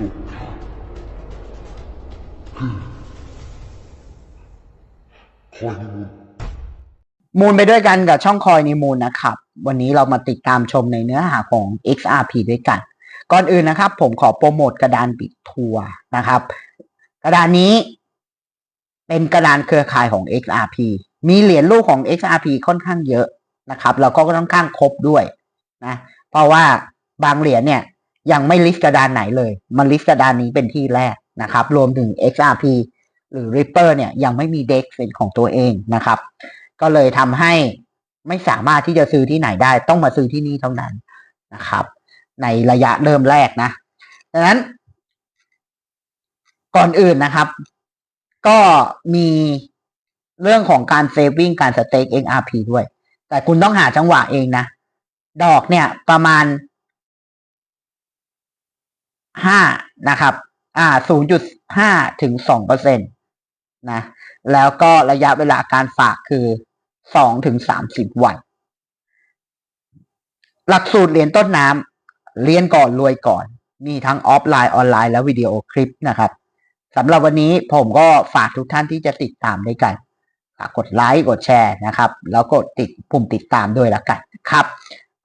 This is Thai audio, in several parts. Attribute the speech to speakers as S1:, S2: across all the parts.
S1: สุดคือคอยนิมูล
S2: มูลไปด้วยกันกับช่องคอยนิมูลนะครับ วันนี้เรามาติดตามชมในเนื้อหาของ XRP ด้วยกัน ก่อนอื่นนะครับ ผมขอโปรโมทกระดานบิดทัวร์นะครับ กระดานนี้เป็นกระดานเครือข่ายของ XRP มีเหรียญลูกของ XRP ค่อนข้างเยอะนะครับ แล้วก็ค่อนข้างครบด้วยนะ เพราะว่าบางเหรียญเนี่ย ยังไม่ลิสต์กระดานไหนเลย มันลิสต์กระดานนี้เป็นที่แรกนะครับ รวมถึง XRP หรือ Ripper เนี่ยยังไม่มีเด็กเป็นของตัวเองนะครับ ก็เลยทำให้ไม่สามารถที่จะซื้อที่ไหนได้ ต้องมาซื้อที่นี่เท่านั้นนะครับ ในระยะเริ่มแรกนะดังนั้น ก่อนอื่นนะครับ ก็มีเรื่องของการเซฟวิ่งการสเต็ก XRP ด้วย แต่คุณต้องหาจังหวะเองนะ ดอกเนี่ยประมาณ ห้านะครับ อ่าศูนย์จุดห้าถึงสองเปอร์เซ็นตนะ แล้วก็ระยะเวลาการฝากคือสองถึงสามสิบวัน หลักสูตรเรียนต้นน้ำเรียนก่อนรวยก่อน มีทั้งออฟไลน์ออนไลน์และวิดีโอคลิปนะครับสำหรับวันนี้ผมก็ฝากทุกท่านที่จะติดตามด้วยกันฝากกดไลค์กดแชร์นะครับ แล้วกดติดปุ่มติดตามด้วยละกันครับ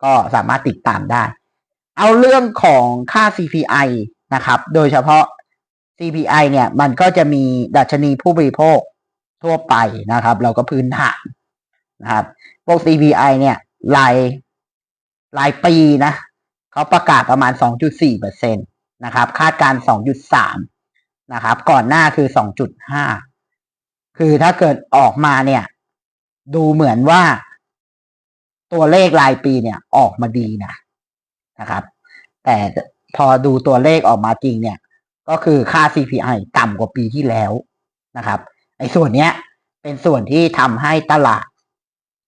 S2: ก็สามารถติดตามได้ เอาเรื่องของค่า CPI นะครับ โดยเฉพาะ CPI เนี่ยมันก็จะมีดัชนีผู้บริโภคทั่วไปนะครับ เราก็พื้นฐานนะครับพวก CPI เนี่ยรายรายปีนะเขาประกาศประมาณ 2.4เปอร์เซ็นตนะครับคาดการ 2.3 นะครับ ก่อนหน้าคือ 2.5 คือถ้าเกิดออกมาเนี่ย ดูเหมือนว่าตัวเลขรายปีเนี่ยออกมาดีนะ นะครับ แต่พอดูตัวเลขออกมาจริงเนี่ย ก็คือค่า CPI ต่ำกว่าปีที่แล้วนะครับไอ้ส่วนเนี้ยเป็นส่วนที่ทำให้ตลาด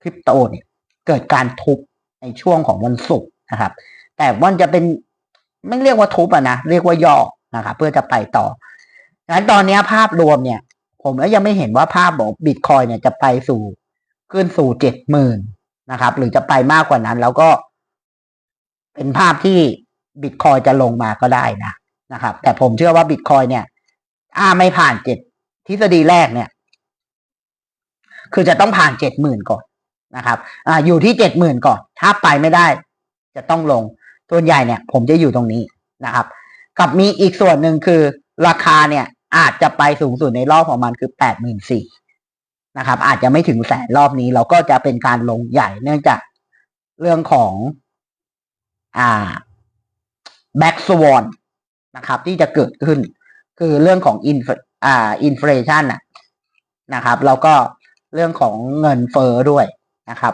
S2: คริปโตเนี่ยเกิดการทุบในช่วงของวันศุกร์นะครับ แต่มันจะเป็นไม่เรียกว่าทุบอะนะเรียกว่าย่อนะครับเพื่อจะไปต่อดังนั้นตอนนี้ภาพรวมเนี่ย ผมก็ยังไม่เห็นว่าภาพของบิตคอยเนี่ยจะไปสู่ขึ้นสู่เจ็ดหมื่นนะครับ หรือจะไปมากกว่านั้น แล้วก็ เป็นภาพที่บิตคอยจะลงมาก็ได้นะนะครับ แต่ผมเชื่อว่าบิตคอยเนี่ยถ้าไม่ผ่านเจ็ดทฤษฎีแรกเนี่ย คือจะต้องผ่านเจ็ดหมื่นก่อนนะครับอ่าอยู่ที่เจ็ดหมื่นก่อน ถ้าไปไม่ได้ จะต้องลงส่วนใหญ่เนี่ย ผมจะอยู่ตรงนี้นะครับ กับมีอีกส่วนหนึ่งคือราคาเนี่ย อาจจะไปสูงสุดในรอบของมันคือแปดหมื่นสี่นะครับ อาจจะไม่ถึงแสนรอบนี้ เราก็จะเป็นการลงใหญ่เนื่องจากเรื่องของ อ่าแบ็กสวอนนะครับที่จะเกิดขึ้น คือเรื่องของอินอ่าอินฟลชันนะครับแล้วก็เรื่องของเงินเฟอ้อด้วยนะครับ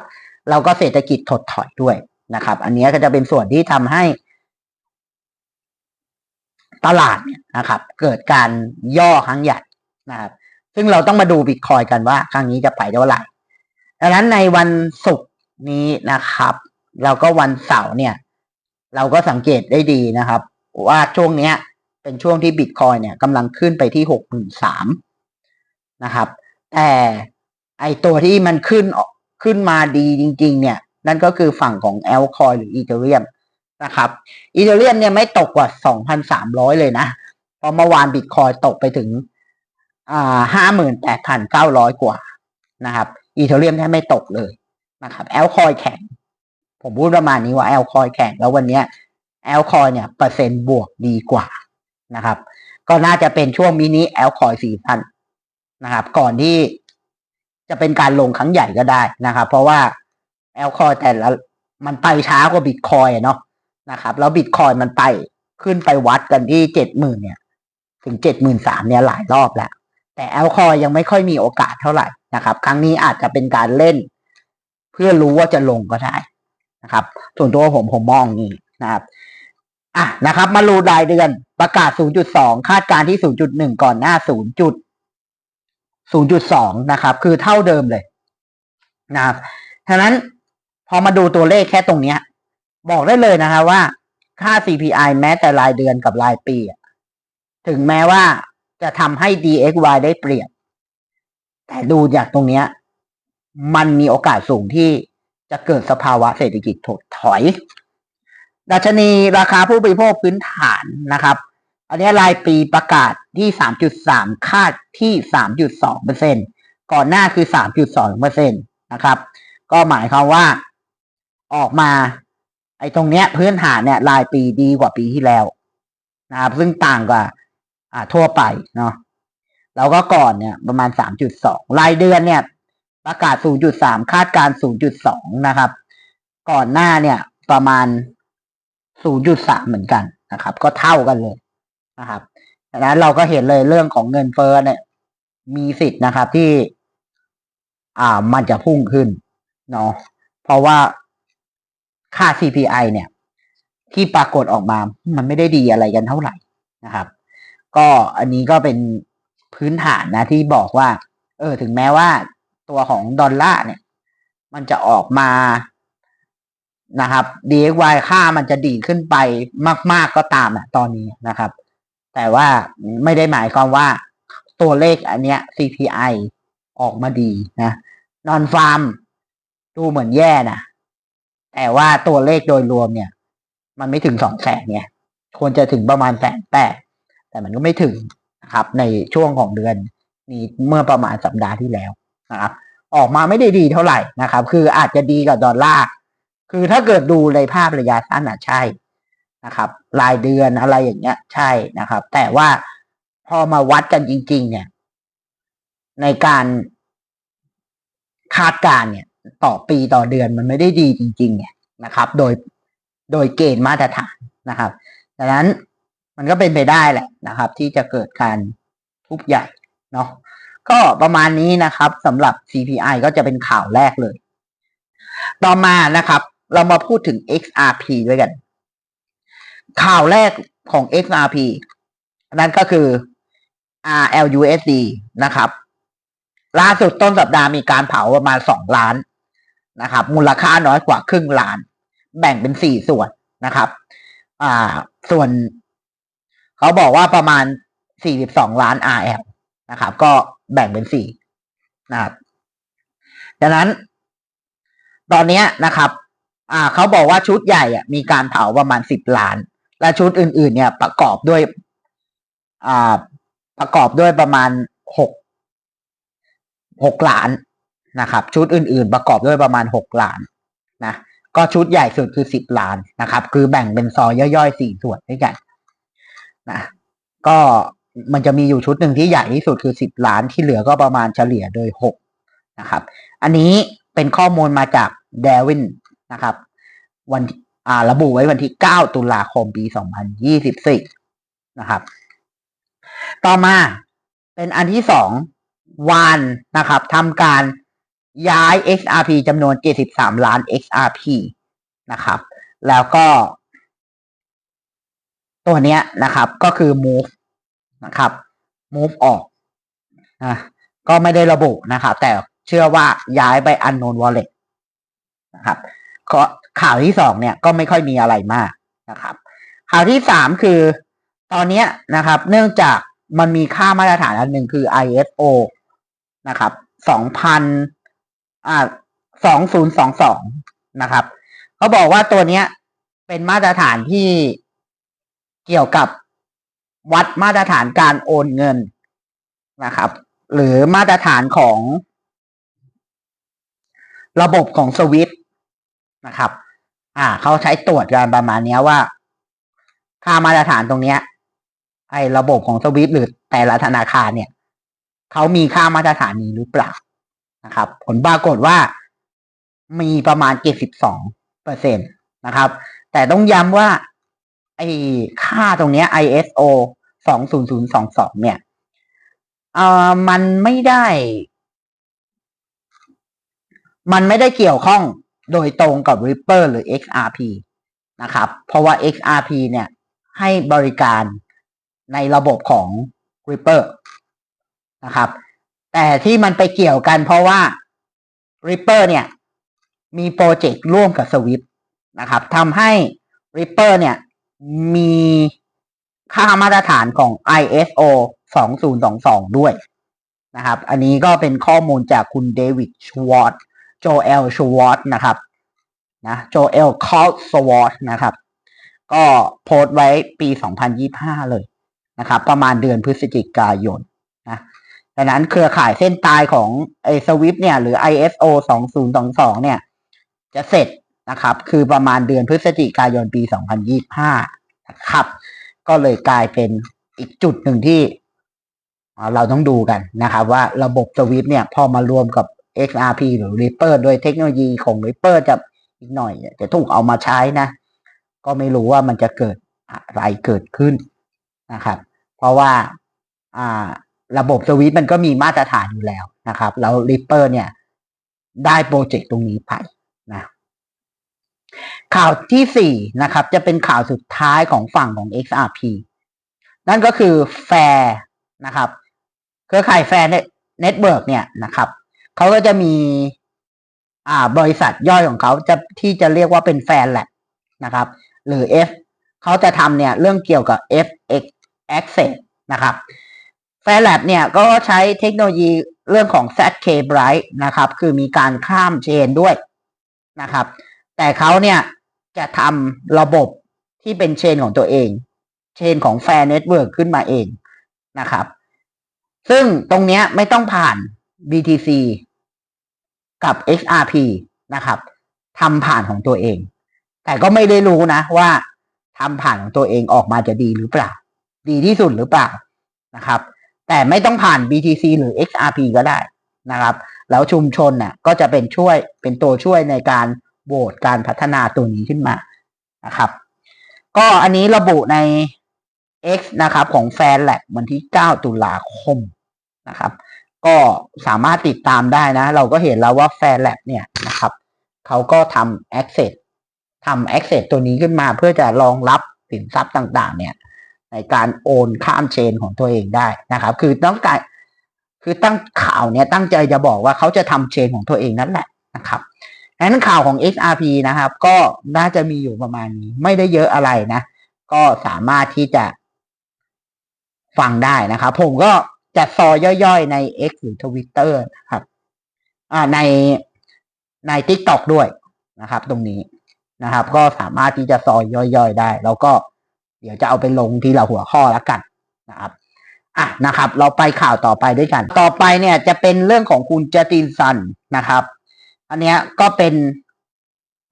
S2: เราก็เศรษฐกิจถดถอยด้วยนะครับ อันนี้ก็จะเป็นส่วนที่ทำให้ตลาดเนี่ยนะครับ เกิดการย่อครั้งใหญ่นะครับ ซึ่งเราต้องมาดูบิตคอยกันว่า ครั้งนี้จะไปเท่าไหร่ดังนั้นในวันศุกร์นี้นะครับ แล้วก็วันเสาร์เนี่ย เราก็สังเกตได้ดีนะครับ ว่าช่วงเนี้ยเป็นช่วงที่บิตคอยเนี่ยกำลังขึ้นไปที่หกหมื่นสามนะครับ แต่ไอตัวที่มันขึ้นขึ้นมาดีจริง ๆ เนี่ย นั่นก็คือฝั่งของแอลคอยหรืออีเทเรียมนะครับอีเทเรียมเนี่ยไม่ตกกว่าสองพันสามร้อยเลยนะเพราะเมื่อวานบิตคอยตกไปถึงห้าหมื่นแปดพันเก้าร้อยกว่านะครับอีเทเรียมแทบไม่ตกเลยนะครับแอลคอยแข็ง ผมพูดประมาณนี้ว่าแอลคอยแข็งแล้ววันนี้แอลคอยเนี่ยเปอร์เซ็นต์บวกดีกว่านะครับ ก็น่าจะเป็นช่วงมินิแอลคอยสี่พันนะครับ ก่อนที่จะเป็นการลงครั้งใหญ่ก็ได้นะครับ เพราะว่าแอลคอยแต่ละมันไปช้ากว่าบิตคอยเนาะนะครับ แล้วบิตคอยมันไปขึ้นไปวัดกันที่เจ็ดหมื่นเนี่ย ถึงเจ็ดหมื่นสามเนี่ยหลายรอบแล้ว แต่แอลคอยยังไม่ค่อยมีโอกาสเท่าไหร่นะครับ ครั้งนี้อาจจะเป็นการเล่น เพื่อรู้ว่าจะลงก็ได้ นะครับ ส่วนตัวผมผมมองนี่นะครับ อะนะครับ มารูรายเดือนประกาศ 0.2 คาดการณ์ที่ 0.1 ก่อนหน้า 0.0.2 นะครับ คือเท่าเดิมเลยนะครับฉะนั้นพอมาดูตัวเลขแค่ตรงเนี้ย บอกได้เลยนะครับว่าค่า CPI แม้แต่รายเดือนกับรายปี ถึงแม้ว่าจะทำให้ DXY ได้เปรียบ แต่ดูจากตรงเนี้ย มันมีโอกาสสูงที่ จะเกิดสภาวะเศรษฐกิจถดถอย ดัชนีราคาผู้บริโภคพื้นฐานนะครับ อันนี้รายปีประกาศที่สามจุดสามคาดที่สามจุดสองเปอร์เซ็นก่อนหน้าคือสามจุดสองเปอร์เซ็นตนะครับ ก็หมายความว่าออกมาไอ้ตรงเนี้ยพื้นฐานเนี่ยรายปีดีกว่าปีที่แล้วนะครับซึ่งต่างกว่าอ่าทั่วไปเนาะแล้วก็ก่อนเนี่ยประมาณสามจุดสองรายเดือนเนี่ย ประกาศศูนย์จุดสามคาดการศูนย์จุดสองนะครับ ก่อนหน้าเนี่ยประมาณศูนย์จุดสามเหมือนกันนะครับ ก็เท่ากันเลยนะครับดังนั้นเราก็เห็นเลยเรื่องของเงินเฟ้อเนี่ย มีสิทธิ์นะครับที่ อ่ามันจะพุ่งขึ้นเนาะเพราะว่าค่า CPI เนี่ย ที่ปรากฏออกมา มันไม่ได้ดีอะไรกันเท่าไหร่นะครับ ก็อันนี้ก็เป็นพื้นฐานนะที่บอกว่า เออ ถึงแม้ว่า ตัวของดอลลาร์เนี่ย มันจะออกมานะครับ DXY ค่ามันจะดีขึ้นไปมาก ๆก็ตามอะตอนนี้นะครับ แต่ว่าไม่ได้หมายความว่าตัวเลขอันเนี้ย CPI ออกมาดีนะนอนฟาร์มดูเหมือนแย่นะแต่ว่าตัวเลขโดยรวมเนี่ย มันไม่ถึงสองแสนเนี่ยควรจะถึงประมาณแสนแปดแต่มันก็ไม่ถึงนะครับ ในช่วงของเดือนนี้เมื่อประมาณสัปดาห์ที่แล้ว นะครับออกมาไม่ได้ดีเท่าไหร่นะครับ คืออาจจะดีกับดอลลาร์คือถ้าเกิดดูในภาพระยะสั้นอะใช่นะครับ รายเดือนอะไรอย่างเงี้ย ใช่นะครับ แต่ว่าพอมาวัดกันจริง ๆ เนี่ย ในการคาดการเนี่ย ต่อปีต่อเดือนมันไม่ได้ดีจริงๆเนี่ยนะครับ โดยโดยเกณฑ์มาตรฐานนะครับดังนั้นมันก็เป็นไปได้แหละนะครับ ที่จะเกิดการทุบใหญ่เนาะ ก็ประมาณนี้นะครับสำหรับ CPI ก็จะเป็นข่าวแรกเลย ต่อมานะครับ เรามาพูดถึง XRP ด้วยกัน ข่าวแรกของ XRP นั่นก็คือ RLUSD นะครับ ล่าสุดต้นสัปดาห์มีการเผาประมาณสองล้านนะครับ มูลค่าน้อยกว่าครึ่งล้าน แบ่งเป็นสี่ส่วนนะครับ อ่า ส่วน เขาบอกว่าประมาณสี่สิบสองล้าน RL นะครับ ก็ แบ่งเป็นสี่นะครับดังนั้น ตอนนี้นะครับ อ่าเขาบอกว่าชุดใหญ่อะมีการเผาประมาณสิบล้าน และชุดอื่น ๆ เนี่ยประกอบด้วย อ่า ประกอบด้วยประมาณหกหกล้านนะครับ ชุดอื่น ๆ ประกอบด้วยประมาณหกล้านนะก็ชุดใหญ่สุดคือสิบล้านนะครับ คือแบ่งเป็นซอยย่อยๆสี่ส่วนด้วยกันนะก็ มันจะมีอยู่ชุดหนึ่งที่ใหญ่ที่สุดคือสิบล้านที่เหลือก็ประมาณเฉลี่ยโดยหกนะครับ อันนี้เป็นข้อมูลมาจากเดวินนะครับ วันอ่าระบุไว้วันที่เก้าตุลาคมปีสองพันยี่สิบสี่นะครับ ต่อมาเป็นอันที่สองวานนะครับทำการย้าย XRP จำนวน 73 ล้าน XRP นะครับ แล้วก็ตัวเนี้ยนะครับก็คือ move นะครับ move ออกนะก็ไม่ได้ระบุนะครับ แต่เชื่อว่าย้ายไป unknown wallet นะครับข่าวที่สองเนี่ยก็ไม่ค่อยมีอะไรมากนะครับ ข่าวที่สามคือตอนนี้นะครับ เนื่องจากมันมีค่ามาตรฐานอันหนึ่งคือ ISO นะครับสองพันอ่าสองศูนย์สองสองนะครับเขาบอกว่าตัวเนี้ยเป็นมาตรฐานที่เกี่ยวกับ วัดมาตรฐานการโอนเงินนะครับ หรือมาตรฐานของระบบของสวิตนะครับ อ่า เขาใช้ตรวจกันประมาณนี้ว่า ค่ามาตรฐานตรงเนี้ย ไอ้ระบบของสวิตหรือแต่ละธนาคารเนี่ย เขามีค่ามาตรฐานนี้หรือเปล่านะครับ ผลปรากฏว่ามีประมาณ 72เปอร์เซ็นตนะครับ แต่ต้องย้ำว่า ไอ้ค่าตรงเนี้ย ISO 20022 เนี่ยเอ่อมันไม่ได้ มันไม่ได้เกี่ยวข้องโดยตรงกับ Ripple หรือ XRP นะครับ เพราะว่า XRP เนี่ย ให้บริการในระบบของ Ripple นะครับ แต่ที่มันไปเกี่ยวกันเพราะว่า Ripple เนี่ย มีโปรเจกต์ร่วมกับ Swift นะครับทำให้ Ripple เนี่ย มีค่ามาตรฐานของ ISO 2022 ด้วยนะครับ อันนี้ก็เป็นข้อมูลจากคุณเดวิดชวอตโจเอลชวอตนะครับนะโจเอลคอลสวอตนะครับ ก็โพสต์ไว้ปี 2025 เลยนะครับ ประมาณเดือนพฤศจิกายนนะดังนั้นเครือข่ายเส้นตายของไอสวิฟเนี่ยหรือ ISO 2022 เนี่ย จะเสร็จ นะครับ คือประมาณเดือนพฤศจิกายนปี 2025 นะครับ ก็เลยกลายเป็นอีกจุดหนึ่งที่เราต้องดูกันนะครับว่าระบบสวิฟเนี่ยพอมารวมกับ XRP หรือ Ripple ด้วยเทคโนโลยีของ Ripple จะอีกหน่อยจะถูกเอามาใช้นะ ก็ไม่รู้ว่ามันจะเกิดอะไรเกิดขึ้นนะครับ เพราะว่าระบบสวิตมันก็มีมาตรฐานอยู่แล้วนะครับ แล้ว Ripple เนี่ยได้โปรเจกต์ตรงนี้ไป ข่าวที่สี่นะครับ จะเป็นข่าวสุดท้ายของฝั่งของ XRP นั่นก็คือแฟร์นะครับเครือข่ายแฟร์เน็ตเวิร์กเนี่ยนะครับเขาก็จะมีอ่าบริษัทย่อยของเขาจะที่จะเรียกว่าเป็นแฟนแหละนะครับ หรือ F เขาจะทำเนี่ยเรื่องเกี่ยวกับ FX Access นะครับแฟร์แลบเนี่ยก็ใช้เทคโนโลยีเรื่องของ ZK Bright นะครับ คือมีการข้ามเชนด้วยนะครับ แต่เขาเนี่ย จะทำระบบที่เป็นเชนของตัวเอง เชนของแฟร์เน็ตเวิร์กขึ้นมาเองนะครับ ซึ่งตรงนี้ไม่ต้องผ่าน BTC กับ XRP นะครับทำผ่านของตัวเอง แต่ก็ไม่ได้รู้นะว่าทำผ่านของตัวเองออกมาจะดีหรือเปล่า ดีที่สุดหรือเปล่านะครับ แต่ไม่ต้องผ่าน BTC หรือ XRP ก็ได้นะครับ แล้วชุมชนน่ะก็จะเป็นช่วยเป็นตัวช่วยในการ โหวตการพัฒนาตัวนี้ขึ้นมานะครับ ก็อันนี้ระบุใน X นะครับของแฟนแลบวันที่ 9 ตุลาคมนะครับ ก็สามารถติดตามได้นะ เราก็เห็นแล้วว่าแฟนแลบเนี่ยนะครับเขาก็ทำ access ทำ access ตัวนี้ขึ้นมาเพื่อจะรองรับสินทรัพย์ต่าง ๆ เนี่ยในการโอนข้ามเชนของตัวเองได้นะครับ คือต้องการคือตั้งข่าวเนี่ยตั้งใจจะบอกว่าเขาจะทำเชนของตัวเองนั่นแหละนะครับ นั้นข่าวของ XRP นะครับ ก็น่าจะมีอยู่ประมาณนี้ ไม่ได้เยอะอะไรนะ ก็สามารถที่จะฟังได้นะครับ ผมก็จะซอยย่อยๆใน X หรือ Twitter นะครับอ่าในใน TikTok ด้วยนะครับ ตรงนี้นะครับ ก็สามารถที่จะซอยย่อยๆได้ แล้วก็เดี๋ยวจะเอาไปลงทีละหัวข้อแล้วกันนะครับอะนะครับ เราไปข่าวต่อไปด้วยกัน ต่อไปเนี่ยจะเป็นเรื่องของคุณเจตินสันนะครับ อันเนี้ยก็เป็น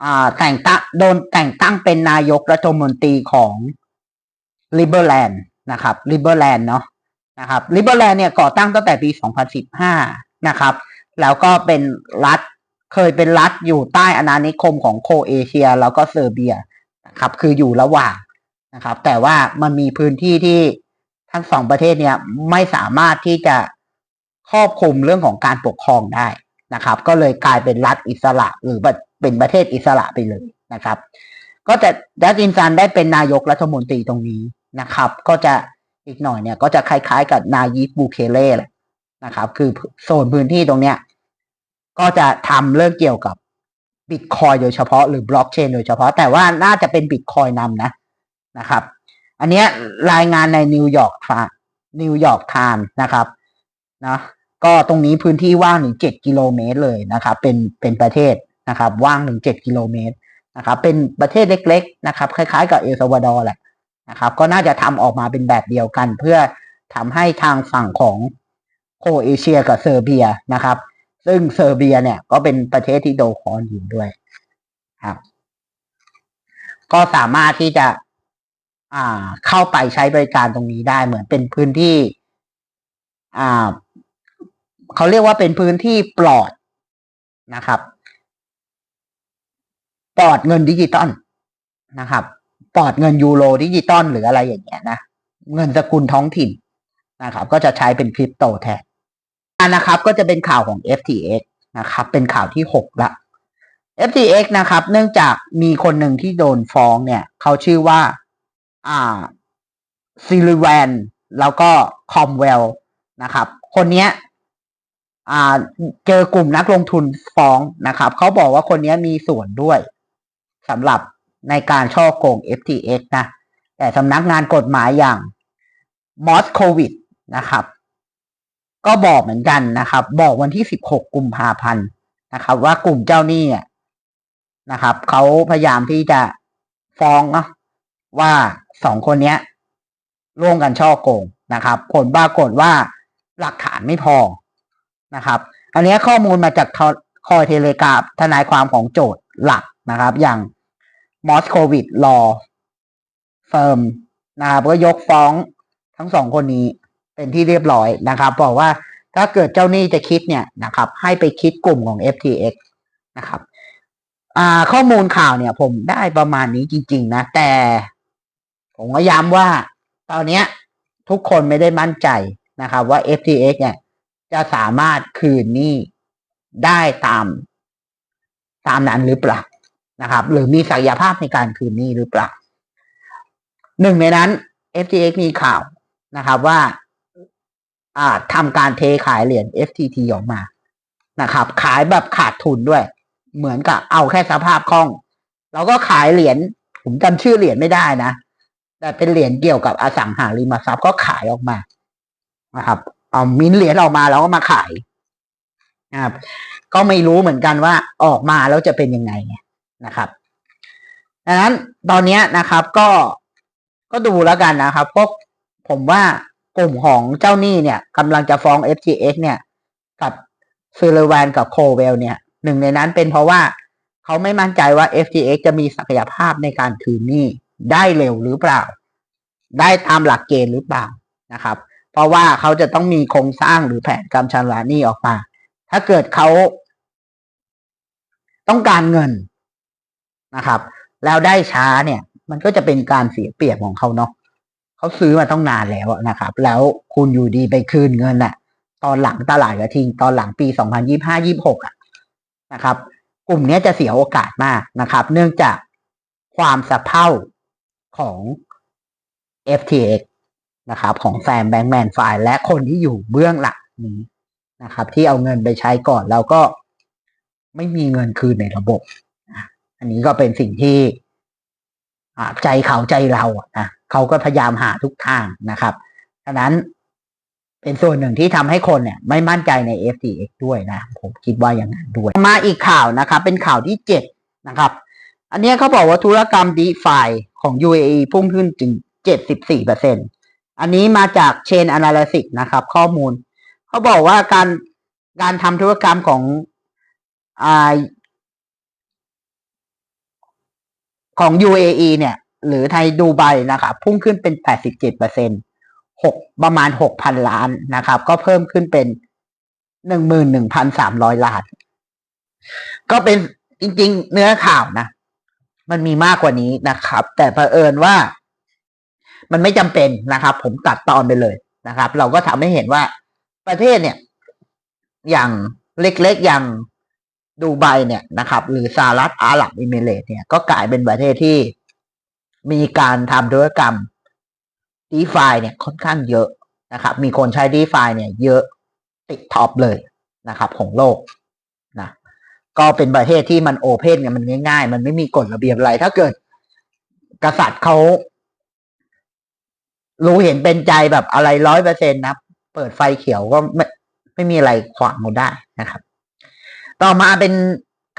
S2: อ่าแต่งตั้งโดนแต่งตั้งเป็นนายกรัฐมนตรีของ l i b e r l a n d นะครับ l i b e r l a n d เนาะนะครับ l i b e r l a n d เนี่ยก่อตั้งตั้งแต่ปี 2015 นะครับ แล้วก็เป็นรัฐเคยเป็นรัฐอยู่ใต้อาณานิคมของโคเอเชีย แล้วก็เซอร์เบียนะครับคืออยู่ระหว่างนะครับ แต่ว่ามันมีพื้นที่ที่ทั้งสองประเทศเนี่ยไม่สามารถที่จะครอบคลุมเรื่องของการปกครองได้ นะครับ ก็เลยกลายเป็นรัฐอิสระ หรือเป็นประเทศอิสระไปเลยนะครับ ก็จะดัตตินซันได้เป็นนายกรัฐมนตรีตรงนี้นะครับ ก็จะอีกหน่อยเนี่ย ก็จะคล้ายๆ กับนายิปบูเคเล่แหละนะครับ คือโซนพื้นที่ตรงเนี้ยก็จะทำเรื่องเกี่ยวกับบิตคอยโดยเฉพาะหรือบล็อกเชนโดยเฉพาะ แต่ว่าน่าจะเป็นบิตคอยนำนะนะครับ อันนี้รายงานในนิวยอร์กนิวยอร์กไทม์นะครับนะ ก็ตรงนี้พื้นที่ว่างถึงเจ็ดกิโลเมตรเลยนะครับ เป็นเป็นประเทศนะครับ ว่างถึงเจ็ดกิโลเมตรนะครับ เป็นประเทศเล็ก ๆ นะครับ คล้าย ๆ กับเอลซาวาดอร์แหละนะครับ ก็น่าจะทำออกมาเป็นแบบเดียวกัน เพื่อทำให้ทางฝั่งของโคเอเชียกับเซอร์เบียนะครับ ซึ่งเซอร์เบียเนี่ยก็เป็นประเทศที่โดคอนอยู่ด้วยครับ ก็สามารถที่จะอ่าเข้าไปใช้บริการตรงนี้ได้เหมือนเป็นพื้นที่อ่า เขาเรียกว่าเป็นพื้นที่ปลอดนะครับ ปลอดเงินดิจิตอลนะครับ ปลอดเงินยูโรดิจิตอลหรืออะไรอย่างเงี้ยนะเงินสกุลท้องถิ่นนะครับ ก็จะใช้เป็นคริปโตแทนนะครับ ก็จะเป็นข่าวของ FTX นะครับ เป็นข่าวที่หกละ FTX นะครับ เนื่องจากมีคนหนึ่งที่โดนฟ้องเนี่ย เขาชื่อว่า อ่าซิลิแวนแล้วก็คอมเวลนะครับ คนเนี้ย เจอกลุ่มนักลงทุนฟ้องนะครับเขาบอกว่าคนนี้มีส่วนด้วยสำหรับในการช่อโกง FTX นะ แต่สำนักงานกฎหมายอย่างมอสโควิดนะครับ ก็บอกเหมือนกันนะครับ บอกวันที่ 16 กุมภาพันธ์นะครับ ว่ากลุ่มเจ้าหนี้นะครับเขาพยายามที่จะฟ้องเนาะว่าสองคนนี้ร่วมกันช่อโกงนะครับ ผลปรากฏว่าหลักฐานไม่พอ นะครับ อันนี้ข้อมูลมาจากคอยเทเลกราฟทนายความของโจทย์หลักนะครับ อย่างมอสโควิดรอเฟิร์มนะครับก็ยกฟ้องทั้งสองคนนี้เป็นที่เรียบร้อยนะครับบอกว่าถ้าเกิดเจ้าหนี้จะคิดเนี่ยนะครับ ให้ไปคิดกลุ่มของ FTX นะครับข้อมูลข่าวเนี่ย ผมได้ประมาณนี้จริง ๆ นะ แต่ผมก็ย้ำว่า ตอนนี้ทุกคนไม่ได้มั่นใจนะครับว่า FTX เนี่ย จะสามารถคืนหนี้ได้ตาม ตามนั้นหรือเปล่านะครับ หรือมีศักยภาพในการคืนหนี้หรือเปล่าหนึ่งในนั้น FTX มีข่าวนะครับว่าอาทำการเทขายเหรียญ FTT ออกมานะครับ ขายแบบขาดทุนด้วย เหมือนกับเอาแค่สภาพคล่องเราก็ขายเหรียญผมจำชื่อเหรียญไม่ได้นะ แต่เป็นเหรียญเกี่ยวกับอสังหาริมทรัพย์ก็ขายออกมานะครับ เอามินเหรียญออกมาแล้วก็มาขายนะครับก็ไม่รู้เหมือนกันว่าออกมาแล้วจะเป็นยังไงนะครับดังนั้นตอนนี้นะครับก็ก็ดูแล้วกันนะครับเพราะผมว่ากลุ่มของเจ้าหนี้เนี่ยกำลังจะฟ้อง FTX เนี่ย กับฟิลแวนกับโคเวลเนี่ยหนึ่งในนั้นเป็นเพราะว่าเขาไม่มั่นใจว่า FTX จะมีศักยภาพในการคืนหนี้ได้เร็วหรือเปล่า ได้ตามหลักเกณฑ์หรือเปล่านะครับ เพราะว่าเขาจะต้องมีโครงสร้างหรือแผนการชำระหนี้ออกมา ถ้าเกิดเขาต้องการเงินนะครับ แล้วได้ช้าเนี่ย มันก็จะเป็นการเสียเปรียบของเขาเนาะเขาซื้อมาต้องนานแล้วนะครับ แล้วคุณอยู่ดีไปคืนเงินน่ะตอนหลังตลาดกระทิง ตอนหลังปี 2025-26อะนะครับ กลุ่มนี้จะเสียโอกาสมากนะครับ เนื่องจากความสะเพร่าของ FTX นะครับของแซมแบงก์แมนไฟและคนที่อยู่เบื้องหลังนี้นะครับ ที่เอาเงินไปใช้ก่อนแล้วก็ไม่มีเงินคืนในระบบ อันนี้ก็เป็นสิ่งที่ใจเขาใจเราอะนะเขาก็พยายามหาทุกทางนะครับฉะนั้นเป็นส่วนหนึ่งที่ทำให้คนเนี่ย ไม่มั่นใจใน FTX ด้วยนะ ผมคิดว่าอย่างนั้นด้วย มาอีกข่าวนะครับ เป็นข่าวที่เจ็ดนะครับ อันนี้เขาบอกว่าธุรกรรม d e f i ของ UAE พุ่งขึ้นถึง74เปอร์เซ็นต์ อันนี้มาจาก Chain Analysis นะครับ ข้อมูล เขาบอกว่าการการทำธุรกรรมของอของ UAE เนี่ย หรือไทยดูไบนะครับ พุ่งขึ้นเป็น 87เปอร์เซ็นหกประมาณ6,000ล้านนะครับ ก็เพิ่มขึ้นเป็น11,300ล้าน ก็เป็นจริง ๆ เนื้อข่าวนะ มันมีมากกว่านี้นะครับ แต่เผอิญว่า มันไม่จำเป็นนะครับ ผมตัดตอนไปเลยนะครับ เราก็ทำให้เห็นว่าประเทศเนี่ย อย่างเล็กๆอย่างดูไบเนี่ยนะครับ หรือสหรัฐอาหรับอิมิเรตเนี่ยก็กลายเป็นประเทศที่มีการทำธุรกรรม d e f าเนี่ยค่อนข้างเยอะนะครับ มีคนใช้ d e f าเนี่ย เยอะติดท็อปเลยนะครับ ของโลกนะก็เป็นประเทศที่มันโอเพนกันมันง่าย ๆ มันไม่มีกฎระเบียบอะไร ถ้าเกิดกษัตริย์เขา รู้เห็นเป็นใจแบบอะไรร้อยเปอร์เซ็นต์นะเปิดไฟเขียวก็ไม่ไม่มีอะไรขวางเราได้นะครับ ต่อมาเป็น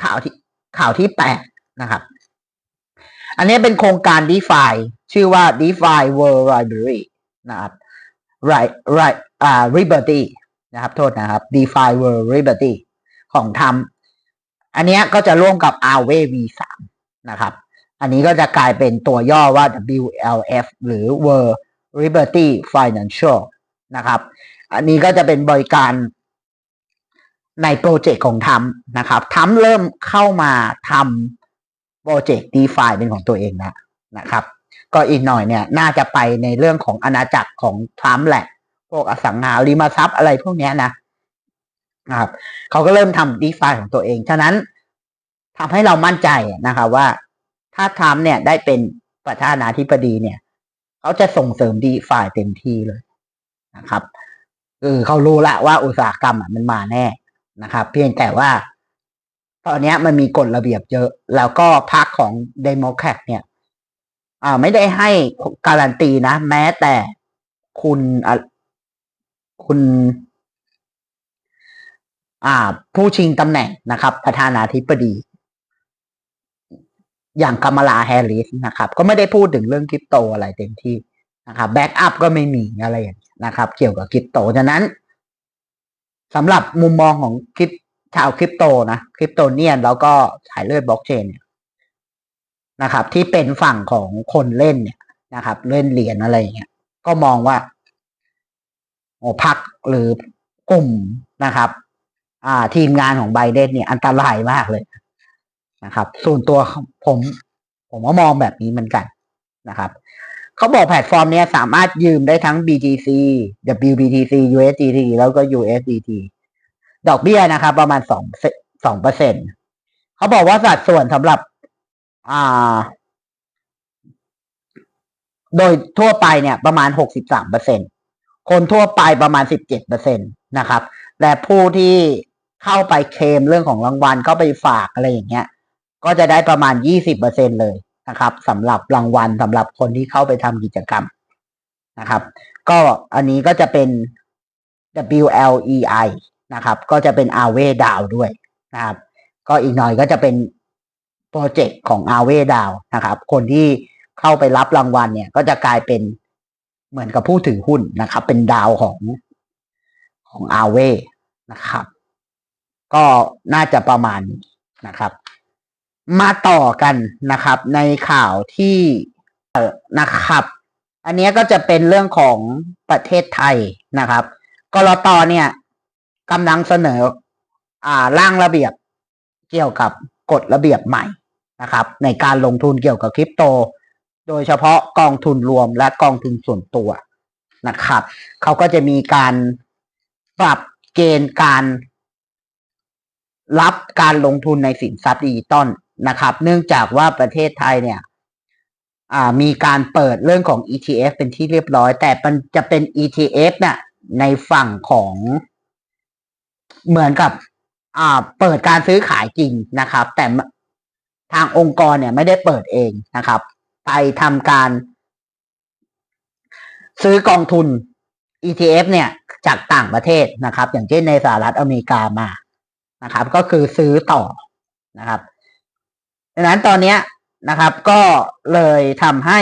S2: ข่าวที่ข่าวที่แปดนะครับ อันนี้เป็นโครงการ d e f าชื่อว่า DeFi World Library นะครับ right right อ่า Liberty นะครับโทษนะครับ DeFi World Liberty ของทำอันนี้ก็จะร่วมกับ a w a V3 นะครับ อันนี้ก็จะกลายเป็นตัวย่อว่า WLF หรือ World Liberty Financial นะครับ อันนี้ก็จะเป็นบริการในโปรเจกต์ของทำนะครับทำเริ่มเข้ามาทำโปรเจกต์ DeFi เป็นของตัวเองนะนะครับ ก็อีกหน่อยเนี่ยน่าจะไปในเรื่องของอาณาจักรของทรัมป์แหละ พวกอสังหาริมทรัพย์อะไรพวกนี้นะนะครับเขาก็เริ่มทำดีฟาของตัวเอง ฉะนั้นทำให้เรามั่นใจนะครับว่าถ้าทรัมป์เนี่ยได้เป็นประธานาธิบดีเนี่ย เขาจะส่งเสริมดีฟายเต็มที่เลยนะครับเออเขารู้ละว่าอุตสาหกรรมมันมาแน่นะครับ เพียงแต่ว่า ตอนนี้มันมีกฎระเบียบเยอะ แล้วก็พรรคของเดโมแครตเนี่ยอ่าไม่ได้ให้การันตีนะ แม้แต่คุณคุณ อ่า ผู้ชิงตำแหน่งนะครับ ประธานาธิบดี อย่างกามาลาแฮร์ริสนะครับ ก็ไม่ได้พูดถึงเรื่องคริปโตอะไรเต็มที่นะครับแบ็กอัพก็ไม่มีอะไรอย่างนี้นะครับ เกี่ยวกับคริปโตฉะนั้นสำหรับมุมมองของคริปชาวคริปโตนะคริปโตเนียนแล้วก็สายเลือดบล็อกเชนเนี่ยนะครับ ที่เป็นฝั่งของคนเล่นเนี่ยนะครับ เล่นเหรียญอะไรอย่างเงี้ยก็มองว่าโอ้พักหรือกลุ่มนะครับ อ่า ทีมงานของไบเดนเนี่ยอันตรายมากเลย นะครับ ส่วนตัวผม ผมก็มองแบบนี้เหมือนกันนะครับเขาบอกแพลตฟอร์มเนี้ยสามารถยืมได้ทั้ง BTC WBTC USDT แล้วก็ USDT ดอกเบี้ยนะครับ ประมาณสองสองเปอร์เซ็นเขาบอกว่าสัดส่วนสำหรับ อ่า โดยทั่วไปเนี่ยประมาณหกสิบสามเปอร์เซ็นคนทั่วไปประมาณสิบเจ็ดเปอร์เซ็นตนะครับ และผู้ที่เข้าไปเคลมเรื่องของรางวัลเข้าไปฝากอะไรอย่างเงี้ย ก็จะได้ประมาณยี่สิบเปอร์เซ็นเลยนะครับสำหรับรางวัลสำหรับคนที่เข้าไปทำกิจกรรมนะครับ ก็อันนี้ก็จะเป็น WLEI นะครับ ก็จะเป็น a w a y d a o ด้วยนะครับ ก็อีกหน่อยก็จะเป็นโปรเจกต์ของ a w a y d a o นะครับ คนที่เข้าไปรับรางวัลเนี่ย ก็จะกลายเป็นเหมือนกับผู้ถือหุ้นนะครับ เป็นดาวของของ a w a y นะครับ ก็น่าจะประมาณนะครับ มาต่อกันนะครับ ในข่าวที่เออนะครับ อันนี้ก็จะเป็นเรื่องของประเทศไทยนะครับกรตเนี่ยกำลังเสนอ อ่าร่างระเบียบเกี่ยวกับกฎระเบียบใหม่นะครับ ในการลงทุนเกี่ยวกับคริปโต โดยเฉพาะกองทุนรวมและกองทุนส่วนตัวนะครับเขาก็จะมีการปรับเกณฑ์การรับการลงทุนในสินทรัพย์ดิจิตอล นะครับ เนื่องจากว่าประเทศไทยเนี่ยมีการเปิดเรื่องของ ETF เป็นที่เรียบร้อย แต่มันจะเป็น ETF เนี่ยในฝั่งของเหมือนกับเปิดการซื้อขายจริงนะครับ แต่ทางองค์กรเนี่ยไม่ได้เปิดเองนะครับ ไปทำการ ซื้อกองทุน ETF เนี่ยจากต่างประเทศนะครับ อย่างเช่นในสหรัฐอเมริกามานะครับ ก็คือซื้อต่อนะครับ ดังนั้นตอนนี้นะครับก็เลยทำให้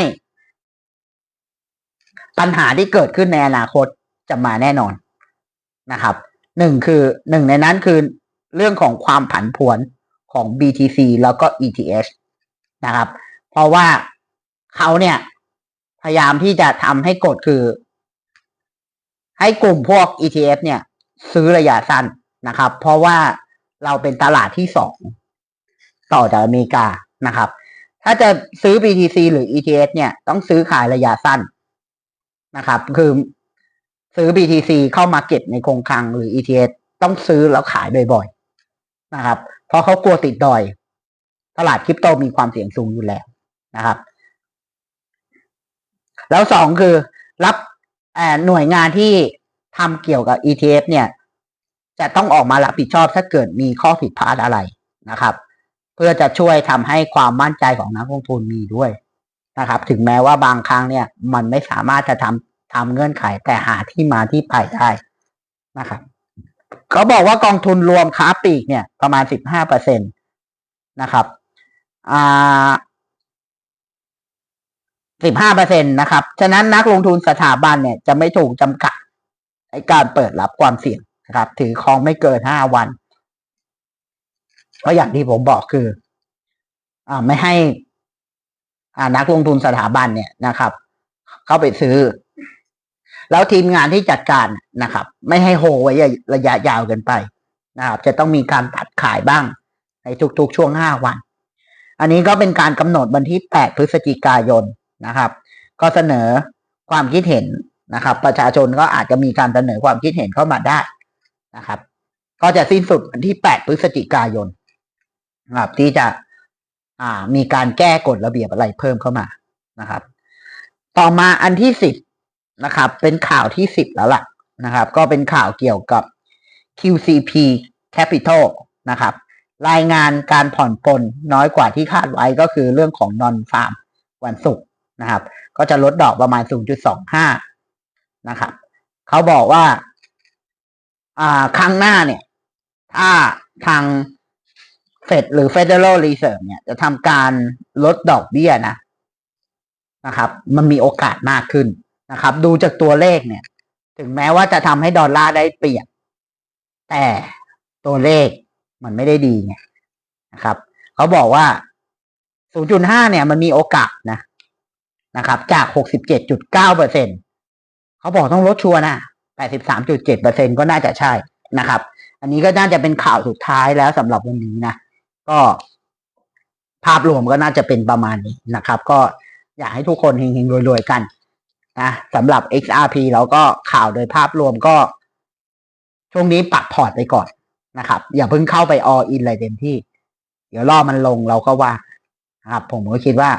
S2: ปัญหาที่เกิดขึ้นในอนาคตจะมาแน่นอนนะครับหนึ่งคือหนึ่งในนั้นคือเรื่องของความผันผวนของ BTC แล้วก็ ETH นะครับ เพราะว่าเขาเนี่ย พยายามที่จะทำให้กฎคือ ให้กลุ่มพวก ETF เนี่ย ซื้อระยะสั้นนะครับ เพราะว่าเราเป็นตลาดที่สอง ต่อจากอเมริกานะครับ ถ้าจะซื้อ BTC หรือ ETH เนี่ยต้องซื้อขายระยะสั้นนะครับ คือซื้อ BTC เข้ามาเก็บในคงคลังหรือ ETH ต้องซื้อแล้วขายบ่อยๆนะครับ เพราะเขากลัวติดดอย ตลาดคริปโตมีความเสี่ยงสูงอยู่แล้วนะครับ แล้วสองคือรับหน่วยงานที่ทำเกี่ยวกับ ETF เนี่ย จะต้องออกมารับผิดชอบถ้าเกิดมีข้อผิดพลาดอะไรนะครับ พื่อจะช่วยทำให้ความมั่นใจของนักลงทุนมีด้วยนะครับ ถึงแม้ว่าบางครั้งเนี่ย มันไม่สามารถจะทำทำเงื่อนไขแต่หาที่มาที่ไปได้นะครับเขาบอกว่ากองทุนรวมค้าปลีกเนี่ย ประมาณสิบห้าเปอร์เซ็นตนะครับอ่าสิบห้าเปอร์เซ็นตนะครับ ฉะนั้นนักลงทุนสถาบันเนี่ยจะไม่ถูกจำกัดในการเปิดรับความเสี่ยงนะครับ ถือครองไม่เกินห้าวัน ก็อย่างที่ผมบอกคือ อ่าไม่ให้ อ่านักลงทุนสถาบันเนี่ยนะครับ เข้าไปซื้อ แล้วทีมงานที่จัดการนะครับ ไม่ให้โฮไว้ระยะยาวเกินไปนะครับ จะต้องมีการตัดขายบ้าง ในทุกๆช่วงห้าวัน อันนี้ก็เป็นการกำหนดวันที่แปดพฤศจิกายนนะครับ ก็เสนอความคิดเห็นนะครับ ประชาชนก็อาจจะมีการเสนอความคิดเห็นเข้ามาได้นะครับ ก็จะสิ้นสุดวันที่แปดพฤศจิกายน นะครับที่จะอ่ามีการแก้กฎระเบียบอะไรเพิ่มเข้ามานะครับ ต่อมาอันที่สิบนะครับ เป็นข่าวที่สิบแล้วล่ะนะครับ ก็เป็นข่าวเกี่ยวกับ QCP Capital นะครับ รายงานการผ่อนปลนน้อยกว่าที่คาดไว้ก็คือเรื่องของนอนฟาร์มวันศุกร์นะครับ ก็จะลดดอกประมาณ 0.25 นะครับ เขาบอกว่า อ่าครั้งหน้าเนี่ย ถ้าทาง ฟดหรือ Federal Reserve เนี่ยจะทำการลดดอกเบี้ยนะนะครับ มันมีโอกาสมากขึ้นนะครับ ดูจากตัวเลขเนี่ย ถึงแม้ว่าจะทำให้ดอลลาร์ได้เปรียบแต่ตัวเลขมันไม่ได้ดีไงนะครับ เขาบอกว่า 0.5 เนี่ย มันมีโอกาสนะนะครับ จาก 67.9เปอร์เซ็นเขาบอกต้องลดชัวร์นะ83.7เปอร์เซ็นก็น่าจะใช่นะครับ อันนี้ก็น่าจะเป็นข่าวสุดท้ายแล้วสำหรับวันนี้นะ ก็ภาพรวมก็น่าจะเป็นประมาณนี้นะครับ ก็อยากให้ทุกคนเฮงๆรวยๆกันนะสำหรับ XRP แล้วก็ข่าวโดยภาพรวมก็ ช่วงนี้ปักพอร์ตไปก่อนนะครับ อย่าเพิ่งเข้าไป all in อะไรเต็มที่ เดี๋ยวรอมันลงเราก็ว่านะครับ ผมก็คิดว่า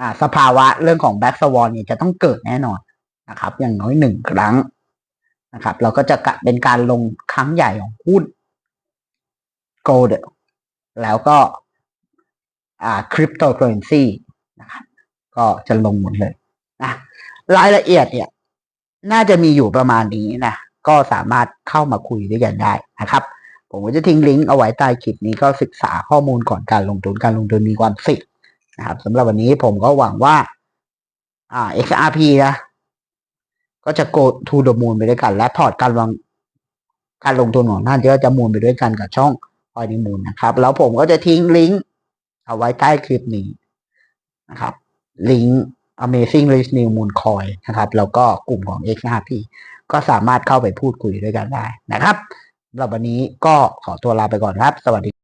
S2: อ่า สภาวะเรื่องของ Black Swan เนี่ยจะต้องเกิดแน่นอนนะครับ อย่างน้อยหนึ่งครั้งนะครับ เราก็จะกะเป็นการลงครั้งใหญ่ของหุ้น gold แล้วก็อ่า cryptocurrency นะครับก็จะลงหมดเลยนะรายละเอียดเนี่ย น่าจะมีอยู่ประมาณนี้นะก็สามารถเข้ามาคุยด้วยกันได้นะครับ ผมก็จะทิ้งลิงก์เอาไว้ใต้คลิปนี้ก็ศึกษาข้อมูลก่อนการลงทุนการลงทุนมีความเสี่ยงนะครับสำหรับวันนี้ผมก็หวังว่าอ่า XRP นะก็จะ go to the moon ไปด้วยกัน และพอร์ตการวางการลงทุนของท่านก็จะมูลไปด้วยกันกับช่อง อยนิมูลนะครับ แล้วผมก็จะทิ้งลิงก์เอาไว้ใต้คลิปนี้นะครับ ลิงก์ Amazing Rich New Moon Coin นะครับ แล้วก็กลุ่มของ XRP ก็สามารถเข้าไปพูดคุยด้วยกันได้นะครับสำหรับวันนี้ก็ขอตัวลาไปก่อนครับ สวัสดี